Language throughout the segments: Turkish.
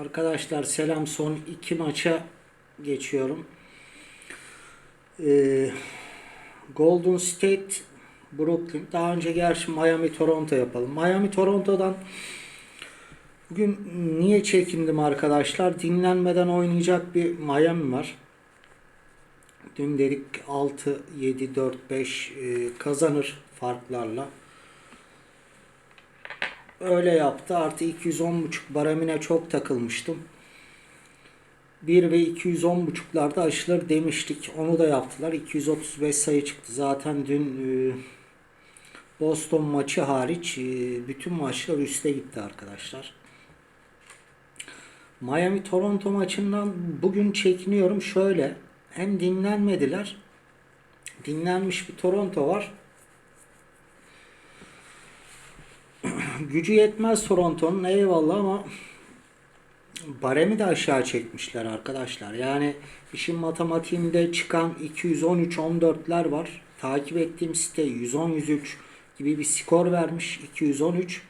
Arkadaşlar selam son iki maça geçiyorum. Ee, Golden State Brooklyn. Daha önce gerçi Miami Toronto yapalım. Miami Toronto'dan bugün niye çekindim arkadaşlar? Dinlenmeden oynayacak bir Miami var. Dün dedik 6 7 4 5 e, kazanır farklarla. Öyle yaptı. Artı 210.5 baramine çok takılmıştım. 1 ve 210.5'larda aşılır demiştik. Onu da yaptılar. 235 sayı çıktı. Zaten dün e, Boston maçı hariç e, bütün maçlar üste gitti arkadaşlar. Miami Toronto maçından bugün çekiniyorum. Şöyle hem dinlenmediler. Dinlenmiş bir Toronto var. Gücü yetmez Toronto'nun eyvallah ama baremi de aşağı çekmişler arkadaşlar. Yani işin matematiğinde çıkan 213-14'ler var. Takip ettiğim site 110-103 gibi bir skor vermiş. 213.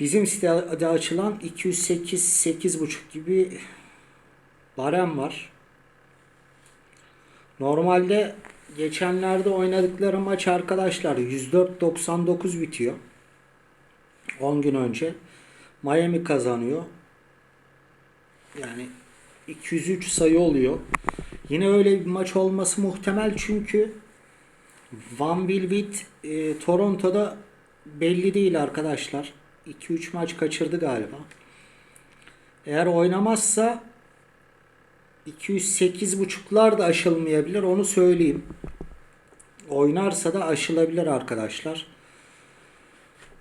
Bizim sitede açılan 208-8.5 gibi barem var. Normalde geçenlerde oynadıkları maç arkadaşlar 104-99 bitiyor. 10 gün önce. Miami kazanıyor. Yani 203 sayı oluyor. Yine öyle bir maç olması muhtemel çünkü Van Wilwit e, Toronto'da belli değil arkadaşlar. 2-3 maç kaçırdı galiba. Eğer oynamazsa 208.5'lar da aşılmayabilir onu söyleyeyim. Oynarsa da aşılabilir arkadaşlar.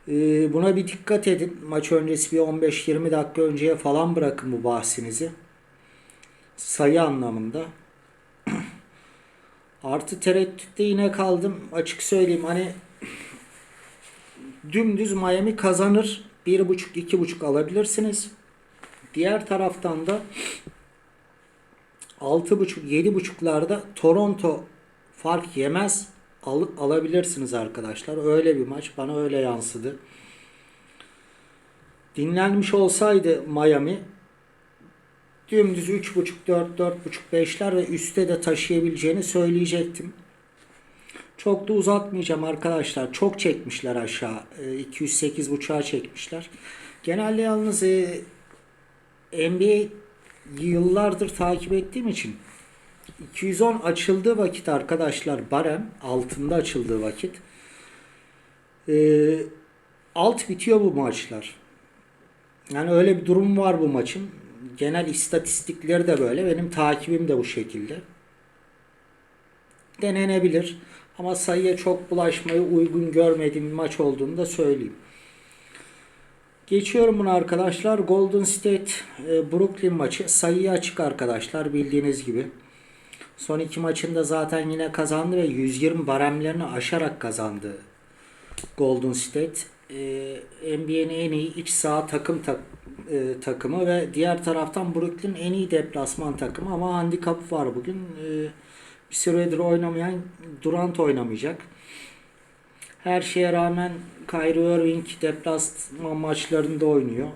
Ee, buna bir dikkat edin. Maç öncesi bir 15-20 dakika önceye falan bırakın bu bahsinizi. Sayı anlamında. Artı tereddütte yine kaldım. Açık söyleyeyim hani dümdüz Miami kazanır. 1.5-2.5 alabilirsiniz. Diğer taraftan da 6.5-7.5'larda Toronto fark yemez. Al, alabilirsiniz arkadaşlar. Öyle bir maç. Bana öyle yansıdı. Dinlenmiş olsaydı Miami dümdüz 3.5, 4, 4.5, 5'ler ve üste de taşıyabileceğini söyleyecektim. Çok da uzatmayacağım arkadaşlar. Çok çekmişler aşağı. 208.5'a çekmişler. Genelde yalnız e, NBA yıllardır takip ettiğim için 210 açıldığı vakit arkadaşlar barem altında açıldığı vakit e, alt bitiyor bu maçlar. Yani öyle bir durum var bu maçın. Genel istatistikleri de böyle. Benim takibim de bu şekilde. Denenebilir. Ama sayıya çok bulaşmayı uygun görmediğim bir maç olduğunu da söyleyeyim. Geçiyorum bunu arkadaşlar. Golden State e, Brooklyn maçı sayıya açık arkadaşlar bildiğiniz gibi. Son iki maçında zaten yine kazandı ve 120 baremlerini aşarak kazandı Golden State. E, NBA'nin en iyi iç saha takım tak, e, takımı ve diğer taraftan Brooklyn en iyi deplasman takımı ama handikapı var bugün. E, bir süredir oynamayan Durant oynamayacak. Her şeye rağmen Kyrie Irving deplasman maçlarında oynuyor.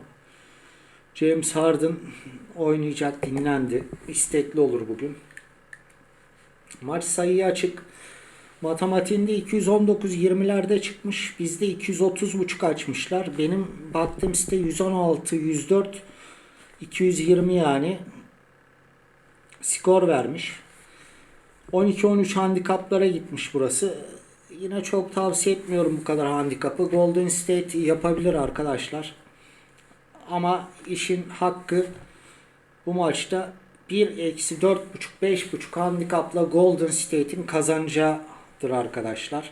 James Harden oynayacak, dinlendi. İstekli olur bugün. Maç sayıyı açık. Matematiğinde 219-20'lerde çıkmış. Bizde 230.5 açmışlar. Benim baktığım site 116, 104, 220 yani. Skor vermiş. 12-13 handikaplara gitmiş burası. Yine çok tavsiye etmiyorum bu kadar handikapı. Golden State yapabilir arkadaşlar. Ama işin hakkı bu maçta 1 eksi 4.5 5.5 handikapla Golden State'in kazanacağıdır arkadaşlar.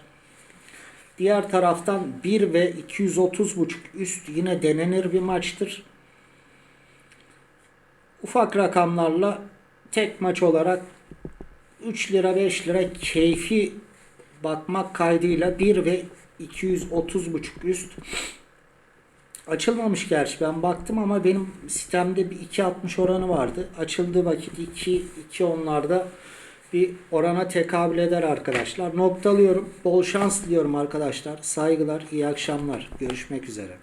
Diğer taraftan 1 ve 230.5 üst yine denenir bir maçtır. Ufak rakamlarla tek maç olarak 3 lira 5 lira keyfi bakmak kaydıyla 1 ve 230.5 üst açılmamış gerçi ben baktım ama benim sistemde bir 2.60 oranı vardı. Açıldığı vakit 2 2 onlarda bir orana tekabül eder arkadaşlar. Noktalıyorum. Bol şans diliyorum arkadaşlar. Saygılar, iyi akşamlar. Görüşmek üzere.